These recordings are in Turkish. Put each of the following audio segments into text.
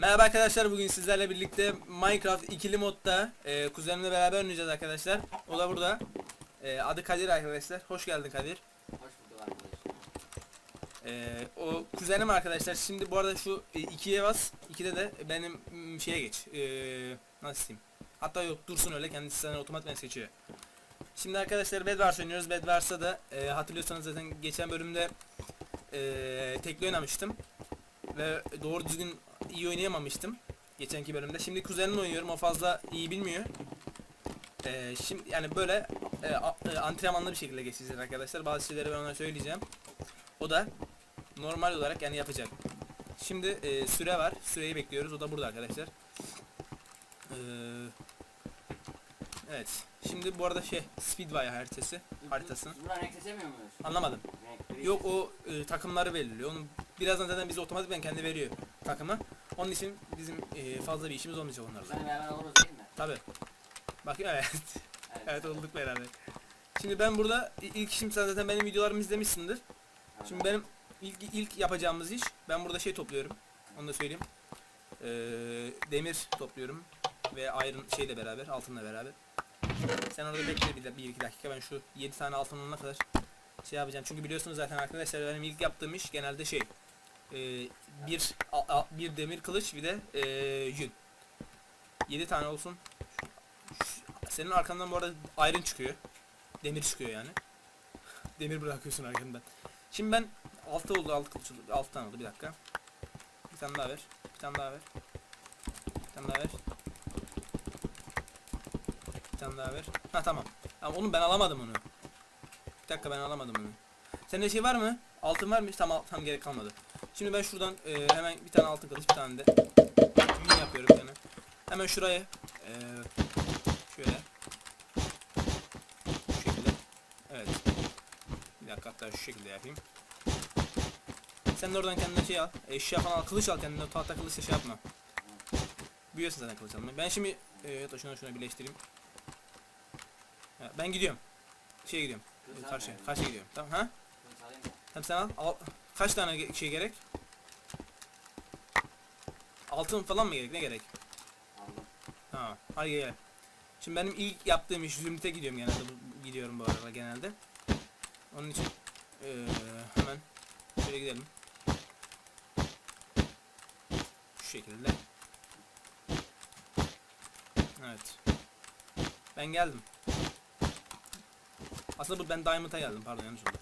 Merhaba arkadaşlar bugün sizlerle birlikte Minecraft ikili modda e, kuzenimle beraber oynayacağız arkadaşlar. O da burada. E, adı Kadir arkadaşlar. Hoş geldin Kadir. Hoş bulduk arkadaşlar. E, o kuzenim arkadaşlar. Şimdi bu arada şu e, ikiye bas. ikide de benim şeye geç. E, nasıl diyeyim? Hatta yok dursun öyle kendisi sana otomatikman seçiyor. Şimdi arkadaşlar Bedwars oynuyoruz. Bedwars'ta da e, hatırlıyorsanız zaten geçen bölümde e, tekli oynamıştım. Ve doğru düzgün iyi oynayamamıştım. Geçenki bölümde. Şimdi kuzenimle oynuyorum. O fazla iyi bilmiyor. E, şimdi yani böyle e, a- e, antrenmanlı bir şekilde geçeceğiz arkadaşlar. Bazı şeyleri ben ona söyleyeceğim. O da normal olarak yani yapacak. Şimdi e, süre var. Süreyi bekliyoruz. O da burada arkadaşlar. Eee Evet. Şimdi bu arada şey Speedway haritası haritası. Biz buradan renk seçemiyor muyuz? Anlamadım. Renk Yok o e, takımları belirliyor. Onu birazdan zaten bize otomatikman kendi veriyor takımı. Onun için bizim e, fazla bir işimiz olmayacak onlarla. Sen beraber oluruz değil mi? Tabi. Bak evet. Evet. evet olduk beraber. Şimdi ben burada ilk şimdi sen zaten benim videolarımı izlemişsindir. Şimdi benim ilk ilk yapacağımız iş ben burada şey topluyorum. Onu da söyleyeyim. Ee, demir topluyorum ve iron şeyle beraber, altınla beraber. Sen orada bekle bir, bir iki dakika ben şu 7 tane altın olana kadar şey yapacağım. Çünkü biliyorsunuz zaten arkadaşlar benim ilk yaptığım iş genelde şey e, bir bir demir kılıç bir de e, yün. 7 tane olsun. Senin arkandan bu arada iron çıkıyor. Demir çıkıyor yani. Demir bırakıyorsun arkandan. Şimdi ben 6 oldu 6 kılıç oldu. 6 tane oldu bir dakika. Bir tane daha ver. Bir tane daha ver. Bir tane daha ver. Bir tane daha ver. Ha tamam. Tamam onu ben alamadım onu. Bir dakika ben alamadım onu. Sende şey var mı? Altın var mı? Tamam tam gerek kalmadı. Şimdi ben şuradan e, hemen bir tane altın kılıç bir tane de yün yapıyorum bir. Hemen şuraya e, şöyle şu şekilde. Evet. Bir dakika hatta şu şekilde yapayım. Sen de oradan kendine şey al. Eşya falan al. Kılıç al kendine. Tahta kılıçla şey yapma. Büyüyorsun zaten kılıç almayı. Ben şimdi e, hatta şuna şuna birleştireyim. Ben gidiyorum. Şeye gidiyorum. Kılıç karşıya. Karşıya gidiyorum. Tamam ha? Tamam sen al. al. Kaç tane şey gerek? Altın falan mı gerek? Ne gerek? Ha, hadi gel. Şimdi benim ilk yaptığım iş Zümrüt'e gidiyorum genelde. Bu, gidiyorum bu arada genelde. Onun için eee, hemen şöyle gidelim. Şu şekilde. Evet. Ben geldim. Aslında bu ben Diamond'a geldim pardon yanlış oldu.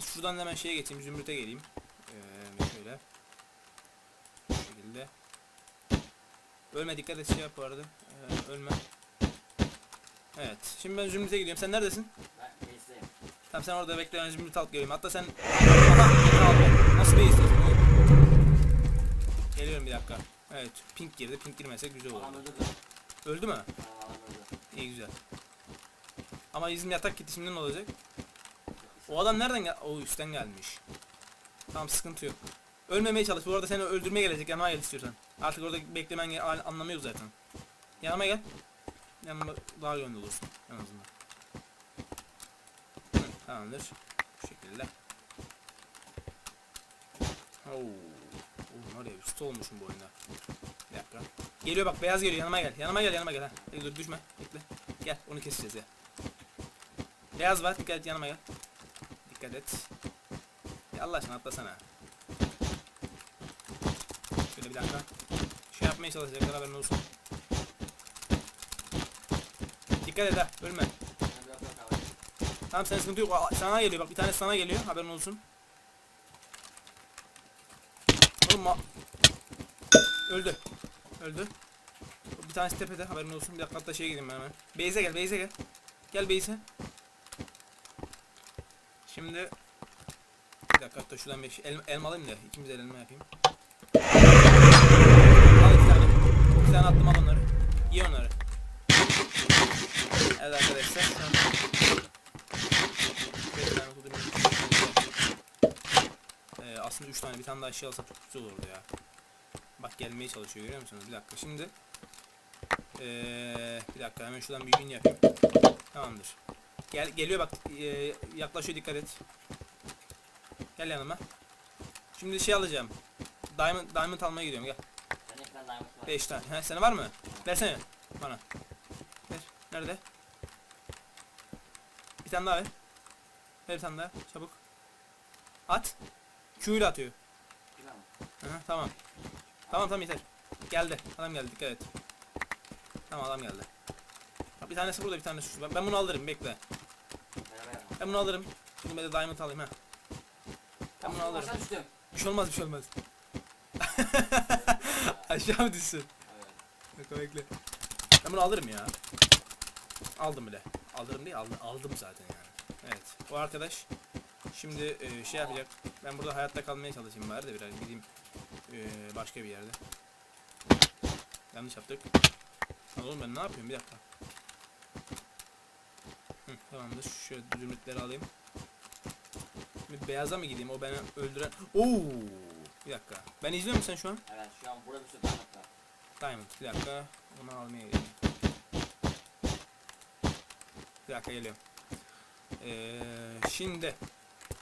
Şuradan hemen şeye geçeyim Zümrüt'e geleyim. Eee şöyle. Şu şekilde. Ölme dikkat et şey yap bu arada. Ee, ölme. Evet. Şimdi ben Zümrüt'e gidiyorum. Sen neredesin? Ben base'deyim. Tamam sen orada bekle ben Zümrüt alıp geleyim. Hatta sen... Aha, al be. Nasıl bir istiyorsun? Geliyorum bir dakika. Evet. Pink girdi. Pink girmese güzel öldürdü. Öldü mü? Öldü. İyi güzel. Ama bizim yatak gitti şimdi ne olacak? O adam nereden gel? O üstten gelmiş. Tamam sıkıntı yok. Ölmemeye çalış. Bu arada seni öldürmeye gelecek. Yanıma gel istiyorsan. Artık orada beklemen anlamı yok zaten. Yanıma gel. Yanıma daha yönlü olursun en azından. Hı, tamamdır. Bu şekilde. Oo. Oğlum var ya usta olmuşum bu oyunda. Bir dakika. Geliyor bak beyaz geliyor yanıma gel. Yanıma gel yanıma gel. Ha. Hadi dur düşme. Bekle. Gel onu keseceğiz ya. Beyaz var dikkat et yanıma gel. Dikkat et. Ya Allah aşkına atlasana. Şöyle bir dakika. Yapmaya çalışacaklar haberin olsun. Dikkat et ha ölme. Tamam sen sıkıntı yok. Sana geliyor bak bir tane sana geliyor haberin olsun. Oğlum Öldü. Öldü. Bir tanesi tepede haberin olsun. Bir dakika hatta şeye gideyim ben hemen. Beyze gel Beyze gel. Gel Beyze. Şimdi bir dakika hatta şuradan bir şey- el, elma alayım da ikimiz el elma yapayım. Al iki tane. İki tane attım al onları. Ye onları. Evet arkadaşlar. Ee, aslında 3 tane bir tane daha şey alsak çok güzel olurdu ya. Bak gelmeye çalışıyor görüyor musunuz? Bir dakika şimdi. Ee, bir dakika hemen şuradan bir gün yapayım. Tamamdır. Gel geliyor bak ee, yaklaşıyor dikkat et. Gel yanıma. Şimdi şey alacağım. Diamond Diamond almaya gidiyorum gel. Tane diamond var. 5 tane. He sana var mı? Versene bana. Ver. Nerede? Bir tane daha ver. Ver bir tane daha. Çabuk. At. Q ile atıyor. Güzel mi? Hı hı, tamam. Tamam tamam yeter. Geldi. Adam geldi dikkat et. Tamam adam geldi. Bak, Bir tanesi burada bir tanesi şurada. Ben, ben bunu alırım bekle. Beraber yapalım. Ben bunu alırım. Şimdi ben de diamond alayım ha. Ben bunu alırım. Aşağı düştüm. Bir şey olmaz bir şey olmaz. Aşağı mı düşsün? Evet. Bekle bekle. Ben bunu alırım ya. Aldım bile. Alırım değil aldım, aldım zaten yani. Evet. Bu arkadaş şimdi e, şey yapacak. Ben burada hayatta kalmaya çalışayım bari de biraz gideyim e, başka bir yerde. Yanlış yaptık. Lan oğlum ben ne yapıyorum bir dakika. Hı, tamamdır. Şöyle zümrütleri alayım. Şimdi beyaza mı gideyim? O beni öldüren... Oo! Bir dakika. Ben izliyor musun sen şu an? Evet şu an burada bir sürü diamond var. Diamond bir dakika onu almaya gidiyorum. Bir dakika geliyorum. Ee, şimdi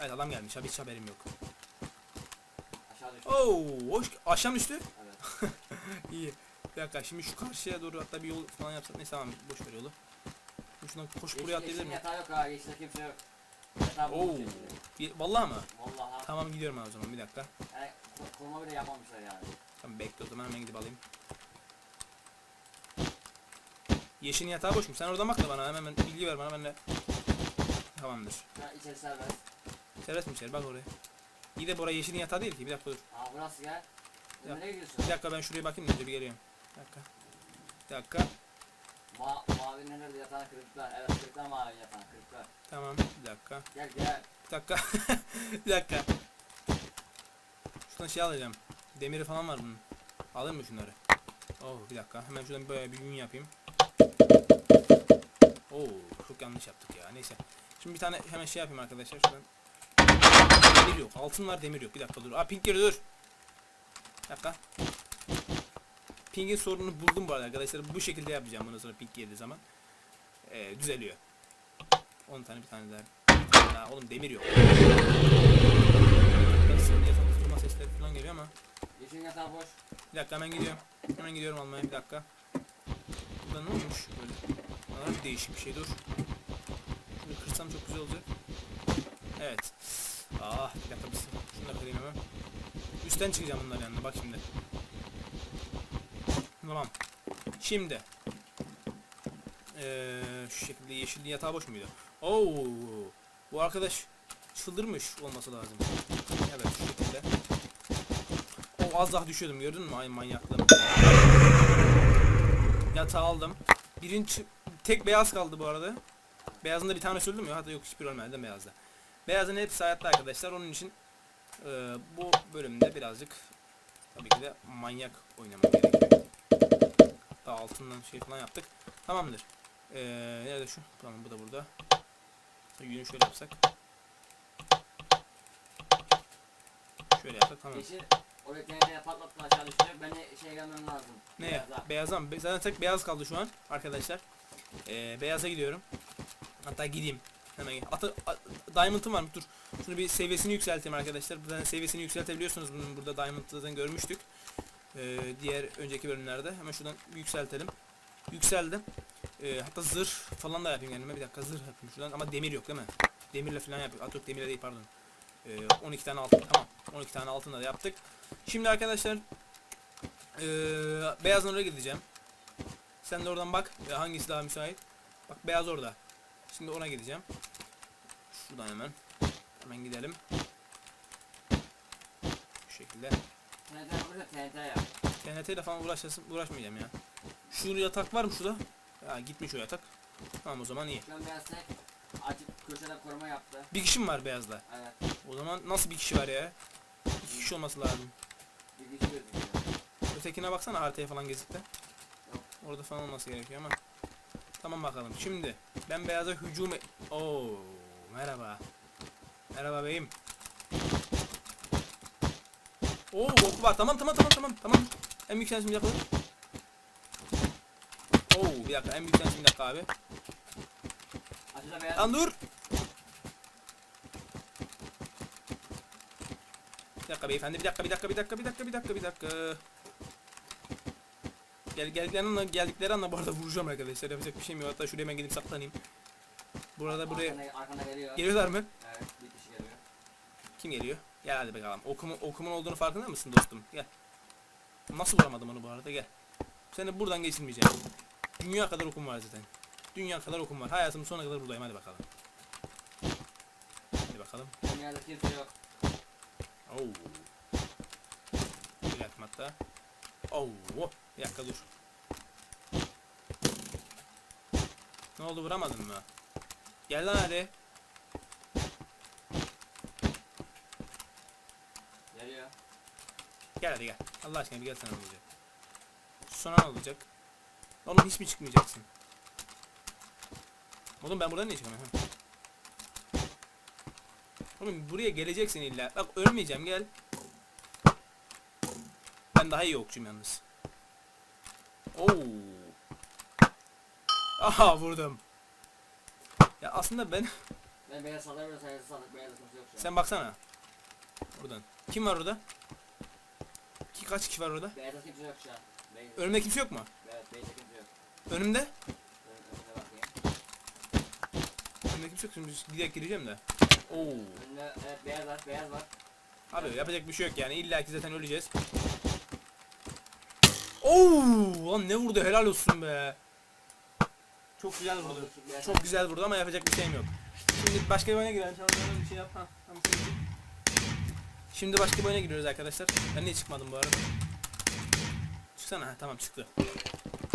Evet adam gelmiş abi hiç haberim yok. Aşağı düştüm. Oo, hoş aşağı mı düştü? Evet. İyi. Bir dakika şimdi şu karşıya doğru hatta bir yol falan yapsak neyse tamam boş ver yolu. Şuradan koş buraya atlayabilir miyim? yatağı yok ha. Yeşilde kimse yok. Yatağı Oo. bulmuş yeşilde. Bir, vallahi mı? Vallahi. Tamam gidiyorum abi o zaman bir dakika. Yani ko- koruma bile yapmamışlar yani. Tamam bekle o zaman hemen gidip alayım. Yeşilin yatağı boş mu? Sen oradan bak da bana hemen hemen bilgi ver bana ben de. Tamamdır. An içeri serbest. Serbest mi içeri bak oraya. İyi de buraya yeşilin yatağı değil ki bir dakika dur. Aa burası gel. Sen Yap. nereye gidiyorsun? Bir dakika ben şuraya bakayım önce bir geliyorum. Bir dakika. Bir dakika. Ma mavinin nerede yatağını kırıklar. Evet kırıklar mavi yatağını kırıklar. Tamam bir dakika. Gel gel. Bir dakika. bir dakika. Şuradan şey alacağım. Demiri falan var bunun. Alayım mı şunları? Oh bir dakika. Hemen şuradan böyle bir gün yapayım. Oo çok yanlış yaptık ya. Neyse. Şimdi bir tane hemen şey yapayım arkadaşlar. Şuradan. Demir yok. Altın var demir yok. Bir dakika dur. Aa pink dur. Bir dakika. Pink'in sorununu buldum bu arada arkadaşlar. Bu şekilde yapacağım bundan sonra pink geldiği zaman. Ee, düzeliyor. 10 tane bir tane daha. Daha. Oğlum demir yok. Yatak tutma sesleri falan geliyor ama. Yeşil yatağı boş. Bir dakika hemen gidiyorum. Hemen gidiyorum almaya bir dakika. Burada ne olmuş böyle? Bir değişik bir şey dur. Şunu kırsam çok güzel olacak. Evet. Ah bir dakika bir Şunu da kırayım hemen. Üstten çıkacağım bunların yanına bak şimdi. Tamam. Şimdi. Ee, şu şekilde yeşilliğin yatağı boş muydu? Oo, bu arkadaş çıldırmış olması lazım. Evet şu şekilde. O az daha düşüyordum gördün mü? Ay manyaklığım. Yatağı aldım. Birinci tek beyaz kaldı bu arada. Beyazında bir tane öldü mü? Hatta yok hiçbir ölmedi de beyazda. Beyazın hepsi hayatta arkadaşlar. Onun için e, bu bölümde birazcık tabii ki de manyak oynamak gerekiyor. Hatta altından şey falan yaptık. Tamamdır. E, nerede şu? Tamam bu da burada. Yünü şöyle yapsak. Şöyle yapsak tamam. Yeşil oraya TNT'ye patlattın aşağı düştü. Ben de şey gelmem lazım. Ne? Beyaza. Beyaza mı? Zaten tek beyaz kaldı şu an arkadaşlar. Ee, beyaza gidiyorum. Hatta gideyim. Hemen Atı, a- Diamond'ım var mı? Dur. Şunu bir seviyesini yükselteyim arkadaşlar. Zaten seviyesini yükseltebiliyorsunuz. Bunun burada Diamond zaten görmüştük. Ee, diğer önceki bölümlerde. Hemen şuradan yükseltelim. Yükseldim. Ee, hatta zırh falan da yapayım kendime. Bir dakika zırh yapayım şuradan. Ama demir yok değil mi? Demirle falan yapayım. At yok demirle değil pardon. Ee, 12 tane altın. Tamam. 12 tane altınla da yaptık. Şimdi arkadaşlar ee, beyazın oraya gideceğim. Sen de oradan bak. Ya hangisi daha müsait? Bak beyaz orada. Şimdi ona gideceğim. Şuradan hemen. Hemen gidelim. Şu şekilde. TNT yapmışsa TNT yap. TNT ile falan uğraşasın, uğraşmayacağım ya. Şu yatak var mı şurada? Ya gitmiş o yatak. Tamam o zaman iyi. An beyaz tek. Açıp köşeden koruma yaptı. Bir kişi mi var beyazda? Evet. O zaman nasıl bir kişi var ya? İki kişi olması lazım. Bir. Ötekine baksana haritaya falan gezip de. Orada falan olması gerekiyor ama. Tamam bakalım. Şimdi ben beyaza hücum e- Oo, merhaba. Merhaba beyim. Oo, oku var. Tamam tamam tamam tamam tamam. En büyük sensin bir dakika. Oo, bir dakika. En büyük sensin bir dakika abi. Lan dur. Bir dakika beyefendi. Bir dakika bir dakika bir dakika bir dakika bir dakika bir dakika. Gel geldikleri anda, geldikleri anda bu arada vuracağım arkadaşlar. Yapacak bir şeyim yok. Hatta şuraya hemen gidip saklanayım. Burada buraya Arkanda, arkanda geliyor. geliyorlar mı? Evet bir kişi geliyor. Kim geliyor? Gel hadi bakalım. Okumun, okumun olduğunu farkında mısın dostum? Gel. Nasıl vuramadım onu bu arada? Gel. Seni buradan geçirmeyeceğim. Dünya kadar okum var zaten. Dünya kadar okum var. Hayatımın sonuna kadar buradayım. Hadi bakalım. Hadi bakalım. Dünyada kimse yok. Oo. Bir dakika hatta. Oo. Bir dakika dur. Ne oldu vuramadın mı? Gel lan hadi. Geliyor. Gel hadi gel. Allah aşkına bir gel sana olacak. Sonra ne olacak? Oğlum hiç mi çıkmayacaksın? Oğlum ben buradan niye çıkamıyorum? Oğlum buraya geleceksin illa. Bak ölmeyeceğim gel. Ben daha iyi okçuyum yalnız. Oo. Aha vurdum. Ya aslında ben Ben beyaz sallayabilirim sayısı sallık beyaz kimse yok şu an. sen baksana. Buradan. Kim var orada? Ki kaç kişi var orada? Beyazda kimse yok şu an. Beyaz. Önümde kimse yok mu? Evet beyazda kimse yok. Önümde? Ön, önüne bakayım. Önümde kimse yok. Şimdi giderek gireceğim de. Oo. Önüne evet beyaz var beyaz var. Abi yapacak bir şey yok yani. İlla ki zaten öleceğiz. Oo! Lan ne vurdu helal olsun be. Çok güzel vurdu. Çok güzel vurdu ama yapacak bir şeyim yok. Şimdi başka bir oyuna girelim. Sen bir şey yap. Ha, tamam. Şimdi başka bir oyuna giriyoruz arkadaşlar. Ben niye çıkmadım bu arada? Çıksana. Ha, tamam çıktı.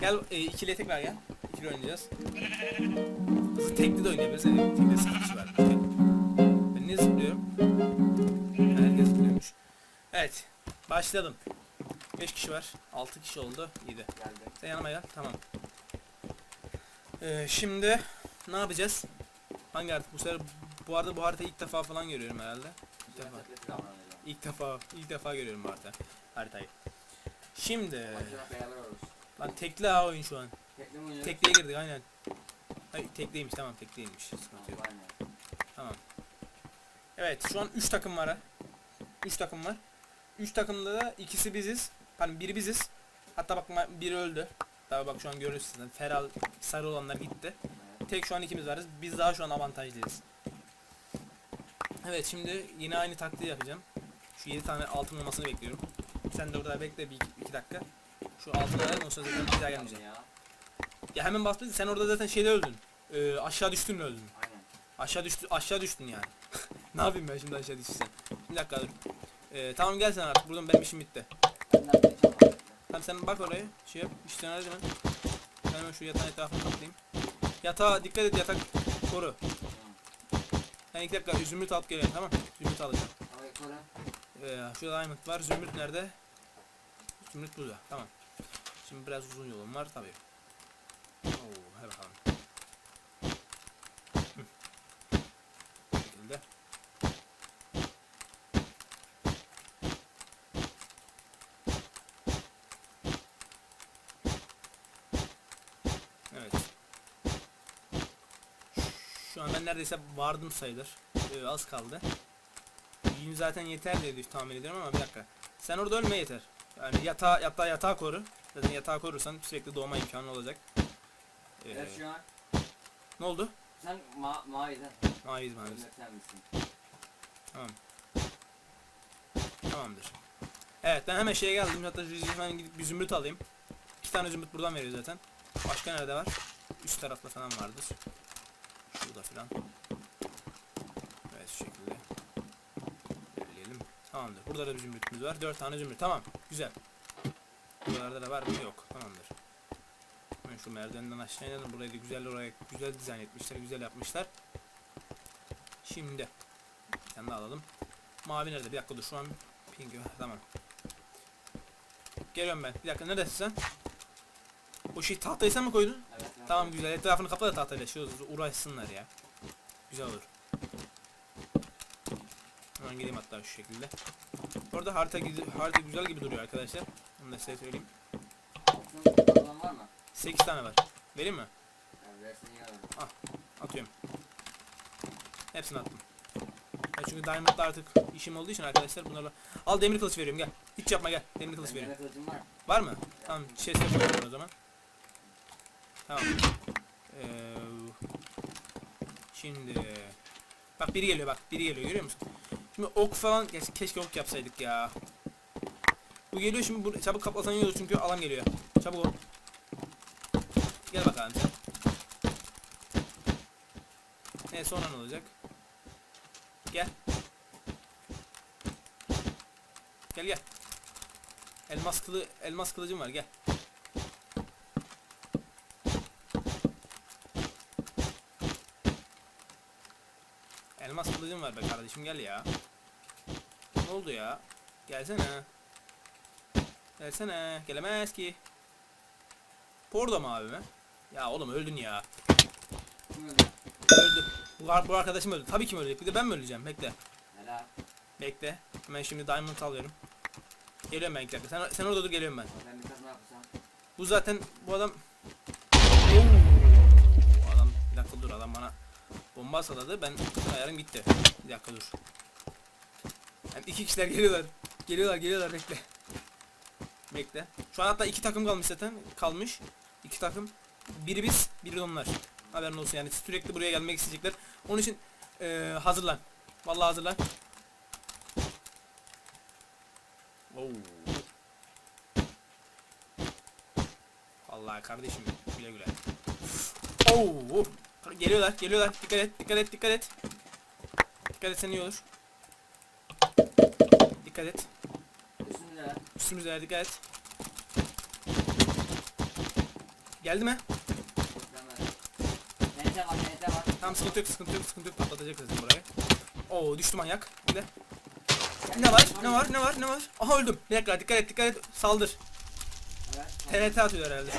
Gel e, ikiliye tekrar gel. İkili oynayacağız. Tekli de oynayabiliriz. Evet, tekli sıkıntı kişi var. Ben niye zıplıyorum? Herkes zıplıyormuş. Evet. Başladım. 5 kişi var. 6 kişi oldu. İyi de. Geldi. Sen yanıma gel. Tamam. Ee, şimdi ne yapacağız? Hangi harita? Bu sefer bu arada bu haritayı ilk defa falan görüyorum herhalde. İlk defa. İlk defa ilk defa görüyorum bu harita. Haritayı. Şimdi lan tekli ha oyun şu an. Tekli? Tekliye girdik aynen. Hayır tekliymiş tamam tekliymiş. Sıkıntı yok. Evet şu an 3 takım var ha. 3 takım var. 3 takımda da ikisi biziz. Hani biri biziz. Hatta bak biri öldü. Tabii bak şu an görürsünüz. Feral sarı olanlar gitti. Tek şu an ikimiz varız. Biz daha şu an avantajlıyız. Evet şimdi yine aynı taktiği yapacağım. Şu 7 tane altın olmasını bekliyorum. Sen de orada bekle bir 2 dakika. Şu altın ver ondan sonra zaten bir daha gelmeyeceğim. Ya. Ya hemen bas sen orada zaten şeyde öldün. Ee, aşağı düştün öldün? Aynen. Aşağı düştü aşağı düştün yani. Ne yapayım ben şimdi aşağı düşsem? Bir dakika dur. Ee, tamam gel sen artık buradan benim işim bitti. Tamam sen bak oraya şey yap işten hadi hemen. Ben hemen şu yatağın etrafını kaplayayım. Yatağa dikkat et yatak koru. Ben iki dakika zümrüt alıp geliyorum tamam Zümrüt alacağım. Ee, şurada diamond var zümrüt nerede? Zümrüt burada tamam. Şimdi biraz uzun yolum var tabii. Oo, hadi bakalım. Hı. Bu şekilde. Evet. An ben neredeyse vardım sayılır. Ee, az kaldı. Yün zaten yeter diye tahmin ediyorum ama bir dakika. Sen orada ölme yeter. Yani yatağı, yatağı, yatağı koru. Zaten yatağı korursan sürekli doğma imkanı olacak. Ee, evet şu an ne oldu? sen ma maviden. Maviyiz maviyiz. Tamam. Tamamdır. Evet ben hemen şeye geldim. Hatta hemen gidip bir zümrüt alayım. İki tane zümrüt buradan veriyor zaten. Başka nerede var? Üst tarafta falan vardır. Şurada falan. Evet şu şekilde. Belirleyelim. Tamamdır. Burada da bir zümrütümüz var. Dört tane zümrüt. Tamam. Güzel. Buralarda da var mı? Yok. Tamamdır. Hemen şu merdivenden aşağı inelim. Burayı da güzel oraya güzel dizayn etmişler. Güzel yapmışlar. Şimdi. Bir tane daha alalım. Mavi nerede? Bir dakika dur şu an pink tamam. Geliyorum ben. Bir dakika neredesin sen? O şey tahtayı sen mi koydun? Evet. Tamam güzel. Etrafını kapla da tahtayla. Şu uğraşsınlar ya. Güzel olur. Hemen geleyim hatta şu şekilde. Orada harita, harita güzel gibi duruyor arkadaşlar. Onu da size söyleyeyim. Altın kalan var mı? 8 tane var. Vereyim mi? Olur. Atıyorum. Hepsini attım. Ben çünkü Diamond'da artık işim olduğu için arkadaşlar bunlarla... Al demir kılıç veriyorum gel. Hiç yapma gel. Demir kılıç veriyorum. var. Var mı? Tamam chest'e koyuyorum o zaman. Tamam. Ee, şimdi bak biri geliyor bak biri geliyor görüyor musun? Şimdi ok falan Keş- keşke ok yapsaydık ya. Bu geliyor şimdi bu çabuk kaplasan olur çünkü alan geliyor. Çabuk ol. Gel bakalım sen. Ne sonra ne olacak? Gel. Gel gel. Elmas kılı elmas kılıcım var gel. Elmas kılıcım var be kardeşim gel ya. Ne oldu ya? Gelsene. Gelsene. Gelemez ki. Porda mı abime? Ya oğlum öldün ya. Öldü? Bu, bu arkadaşım öldü. Tabii kim ölecek? Bir de ben mi öleceğim? Bekle. Helal. Bekle. Hemen şimdi diamond alıyorum. Geliyorum ben ilk dakika. Sen, sen orada dur geliyorum ben. Ben bir kazma yapacağım. Bu zaten bu adam bomba saladı ben ayarım gitti. Bir dakika dur. Yani iki kişiler geliyorlar. Geliyorlar geliyorlar bekle. Bekle. Şu an hatta iki takım kalmış zaten. Kalmış. İki takım. Biri biz, biri onlar. Haberin olsun yani sürekli buraya gelmek isteyecekler. Onun için eee, hazırlan. Vallahi hazırlan. Oo. Vallahi kardeşim güle güle. Oo. Geliyorlar, geliyorlar. Dikkat et, dikkat et, dikkat et. Dikkat et sen iyi olur. Dikkat et. Üstünde. Üstümüzde dikkat et. Geldi mi? TNT var TNT var. Tamam sıkıntı yok, sıkıntı yok, sıkıntı yok. Patlatacak zaten burayı. Oo düştü manyak. De. Ne var? Ne var? Ne var? Ne var? Aha öldüm. Bir dakika dikkat et, dikkat et. Saldır. Evet. TNT atıyor herhalde.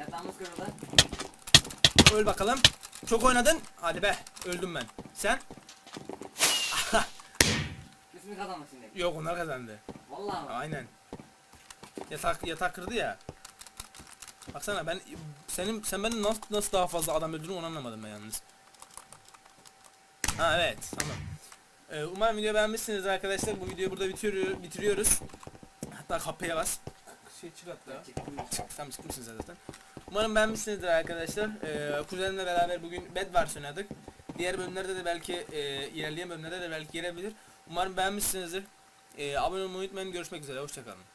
Yatağımız kırıldı. Öl bakalım. Çok oynadın. Hadi be. Öldüm ben. Sen? Biz mi kazandık şimdi? Yok onlar kazandı. Vallahi mı? Aynen. Yatak yatak kırdı ya. Baksana ben senin sen benden nasıl nasıl daha fazla adam öldürdün onu anlamadım ben yalnız. Ha evet tamam. Ee, umarım video beğenmişsiniz arkadaşlar. Bu videoyu burada bitiriyor, bitiriyoruz. Hatta kapıya bas. Şey çık hatta. Çıktım. Zaten. Umarım beğenmişsinizdir arkadaşlar. Ee, kuzenimle beraber bugün bed Wars oynadık. Diğer bölümlerde de belki e, ilerleyen bölümlerde de belki gelebilir. Umarım beğenmişsinizdir. Ee, abone olmayı unutmayın. Görüşmek üzere. Hoşçakalın.